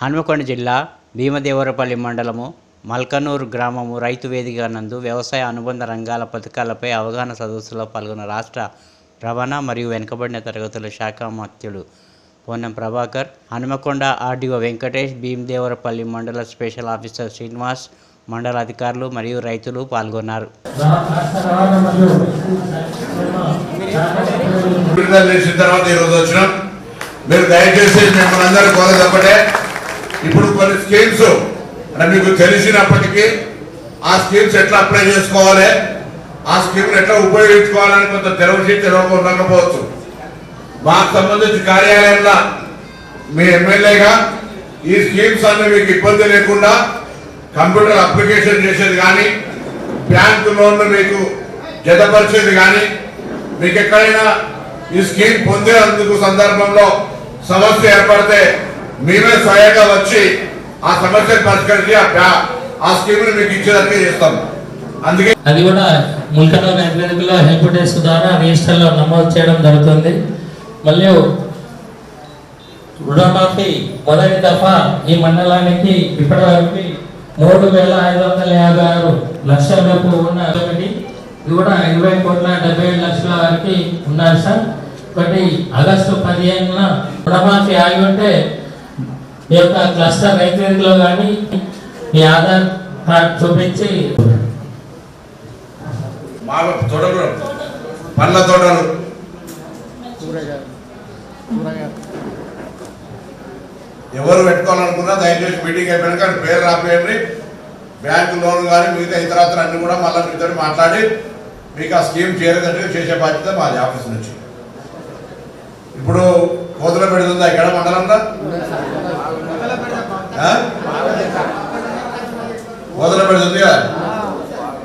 హన్మకొండ జిల్లా భీమదేవరపల్లి మండలము మల్కనూరు గ్రామము రైతు వేదిక నందు వ్యవసాయ అనుబంధ రంగాల పథకాలపై అవగాహన సదస్సులో పాల్గొన్న రాష్ట్ర రవాణా మరియు వెనుకబడిన తరగతుల శాఖ మంత్రులు పొన్నం ప్రభాకర్ హనుమకొండ ఆర్డీఓ వెంకటేష్ భీమదేవరపల్లి మండల స్పెషల్ ఆఫీసర్ శ్రీనివాస్ మండల అధికారులు మరియు రైతులు పాల్గొన్నారు. మీరు దయచేసి మిమ్మల్ని అందరూ కోరదప్పటే ఇప్పుడు కొన్ని స్కీమ్స్ అంటే మీకు తెలిసినప్పటికీ ఆ స్కీమ్స్ ఎట్లా అప్లై చేసుకోవాలి? ఆ స్కీమ్ని ఎట్లా ఉపయోగించుకోవాలని కొంత తెలిసి తెలియక ఉండకపోవచ్చు. మాకు సంబంధించి కార్యాలయంలో మీ ఎమ్మెల్యేగా ఈ స్కీమ్స్ అన్ని మీకు ఇబ్బంది లేకుండా కంప్యూటర్ అప్లికేషన్ చేసేది కానీ బ్యాంకు లోన్లు మీకు జతపరిచేది కానీ మీకు ఎక్కడైనా ఈ స్కీమ్ పొందేందుకు సందర్భంలో సమస్య ఏర్పడితే మేమే స్వయంగా వచ్చి ఆ సమస్యను పరిష్కరించి ఆ ఆ స్కీమ్ మీకు ఇచ్చేదానికి చేస్తాం. అందుకే అది కూడా ముల్కనూరు నెట్వర్క్లో హెల్ప్ డెస్క్ ద్వారా రిజిస్టర్లో నమోదు చేయడం జరుగుతుంది. మరియు రుణమాఫీ మొదటి దఫా ఈ మండలానికి ఇప్పటి వరకు మూడు వేల ఐదు వందల యాభై ఆరు లక్షల లోపు ఉన్న ఒకటి ఇది కూడా ఇరవై కోట్ల డెబ్బై ఏడు లక్షల వరకు ఉన్నారు సార్. ఒకటి ఆగస్టు పదిహేనున రుణమాఫీ ఆగి ఉంటే ఈ యొక్క క్లస్టర్ రైతులో కానీ ఈ ఆధార్ కార్డ్ చూపించి మా తోటలు పండ్ల తోటలు ఎవరు పెట్టుకోవాలనుకున్నా దయచేసి మీటింగ్ అయిపోయాక పేరు రాపేయండి. బ్యాంకు లోన్ కానీ మిగతా ఇతరత్ర అన్ని కూడా మళ్ళీ మీతో మాట్లాడి మీకు ఆ స్కీమ్ చేరేటట్టుగా చేసే బాధ్యత మాది ఆఫీస్ నుంచి. ఇప్పుడు కోతుల పెడుతుందా ఇక్కడ మండలంలో. ఆ? కోతుల పెడుతుంది కదా